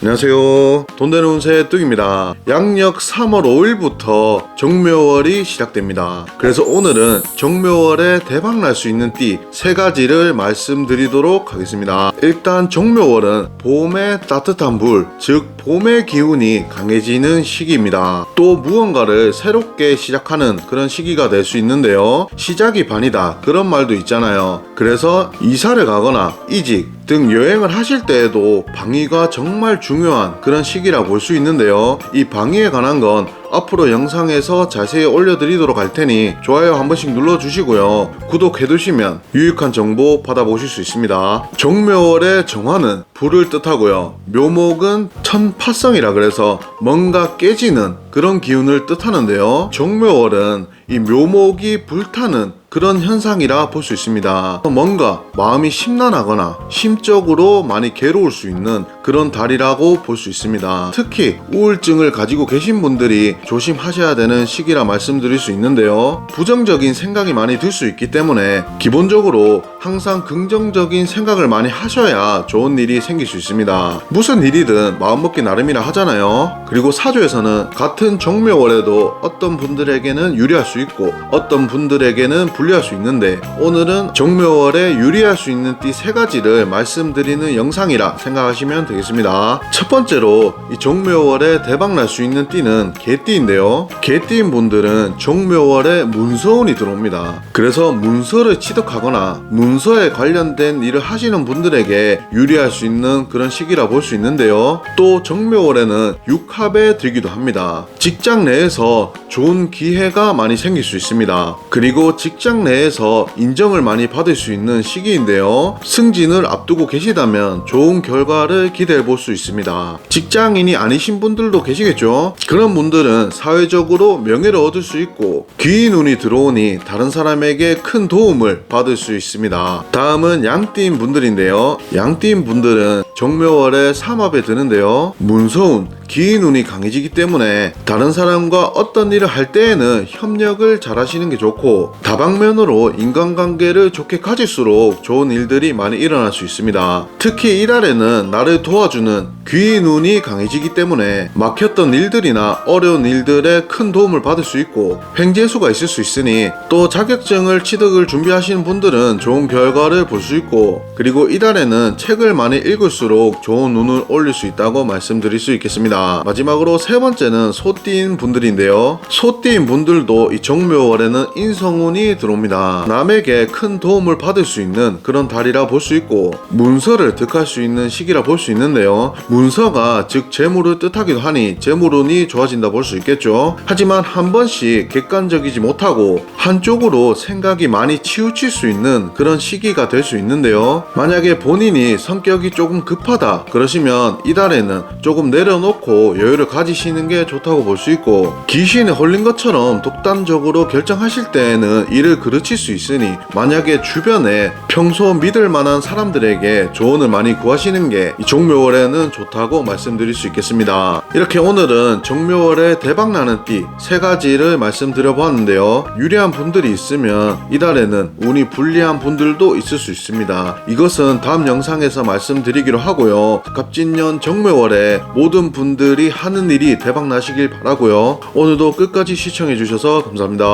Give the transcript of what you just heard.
안녕하세요. 돈 되는 운세 뚝입니다. 양력 3월 5일부터 정묘월이 시작됩니다. 그래서 오늘은 정묘월에 대박 날 수 있는 띠 세 가지를 말씀드리도록 하겠습니다. 일단 정묘월은 봄의 따뜻한 불, 즉 봄의 기운이 강해지는 시기입니다. 또 무언가를 새롭게 시작하는 그런 시기가 될 수 있는데요. 시작이 반이다. 그런 말도 있잖아요. 그래서 이사를 가거나 이직, 등 여행을 하실 때에도 방위가 정말 중요 한 그런 시기라 볼 수 있는데요. 이 방위에 관한 건 앞으로 영상에서 자세히 올려드리도록 할 테니 좋아요 한 번씩 눌러주시고요. 구독해두시면 유익한 정보 받아보실 수 있습니다. 정묘월의 정화는 불을 뜻하고요. 묘목은 천파성이라 그래서 뭔가 깨지는 그런 기운을 뜻하는데요. 정묘월은 이 묘목이 불타는 그런 현상이라 볼 수 있습니다. 뭔가 마음이 심란하거나 심적으로 많이 괴로울 수 있는 그런 달이라고 볼 수 있습니다. 특히 우울증을 가지고 계신 분들이 조심하셔야 되는 시기라 말씀드릴 수 있는데요. 부정적인 생각이 많이 들 수 있기 때문에 기본적으로 항상 긍정적인 생각을 많이 하셔야 좋은 일이 생길 수 있습니다. 무슨 일이든 마음먹기 나름이라 하잖아요. 그리고 사주에서는 같은 정묘월에도 어떤 분들에게는 유리할 수 있고 어떤 분들에게는 불리할 수 있는데 오늘은 정묘월에 유리할 수 있는 띠 세 가지를 말씀드리는 영상이라 생각하시면 되겠습니다. 첫 번째로 이 정묘월에 대박 날 수 있는 띠는 개띠인데요. 개띠인 분들은 정묘월에 문서운이 들어옵니다. 그래서 문서를 취득하거나 문서에 관련된 일을 하시는 분들에게 유리할 수 있는 그런 시기라 볼 수 있는데요. 또 정묘월에는 육합에 들기도 합니다. 직장 내에서 좋은 기회가 많이 생길 수 있습니다. 그리고 직장 내에서 인정을 많이 받을 수 있는 시기인데요. 승진을 앞두고 계시다면 좋은 결과를 기대 해 볼 수 있습니다. 직장인이 아니신 분들도 계시겠죠? 그런 분들은 사회적으로 명예를 얻을 수 있고 귀인 운이 들어오니 다른 사람에게 큰 도움을 받을 수 있습니다. 다음은 양띠인 분들인데요. 양띠인 분들은 정묘월에 삼합에 드는데요. 문서운, 기인 운이 강해지기 때문에 다른 사람과 어떤 일을 할 때에는 협력을 잘 하시는 게 좋고 다방면으로 인간관계를 좋게 가질수록 좋은 일들이 많이 일어날 수 있습니다. 특히 이달에는 나를 도와주는 귀인 운이 강해지기 때문에 막혔던 일들이나 어려운 일들에 큰 도움을 받을 수 있고 횡재수가 있을 수 있으니 또 자격증을 취득을 준비하시는 분들은 좋은 결과를 볼 수 있고 그리고 이달에는 책을 많이 읽을수록 좋은 운을 올릴 수 있다고 말씀드릴 수 있겠습니다. 마지막으로 세 번째는 소띠인 분들인데요. 소띠인 분들도 이 정묘월에는 인성운이 들어옵니다. 남에게 큰 도움을 받을 수 있는 그런 달이라 볼 수 있고 문서를 득할 수 있는 시기라 볼 수 있는데요. 문서가 즉 재물을 뜻하기도 하니 재물운이 좋아진다 볼 수 있겠죠. 하지만 한 번씩 객관적이지 못하고 한쪽으로 생각이 많이 치우칠 수 있는 그런 시기가 될 수 있는데요. 만약에 본인이 성격이 조금 급 하다 그러시면 이달에는 조금 내려놓고 여유를 가지시는 게 좋다고 볼 수 있고 귀신에 홀린 것처럼 독단적으로 결정하실 때에는 일을 그르칠 수 있으니 만약에 주변에 평소 믿을 만한 사람들에게 조언을 많이 구하시는 게이 종묘월에는 좋다고 말씀드릴 수 있겠습니다. 이렇게 오늘은 정묘월에 대박나는 띠 세 가지를 말씀드려 보았는데요. 유리한 분들이 있으면 이달에는 운이 불리한 분들도 있을 수 있습니다. 이것은 다음 영상에서 말씀드리기로 하고 요. 갑진년 정묘월에 모든 분들이 하는 일이 대박 나시길 바라고요. 오늘도 끝까지 시청해 주셔서 감사합니다.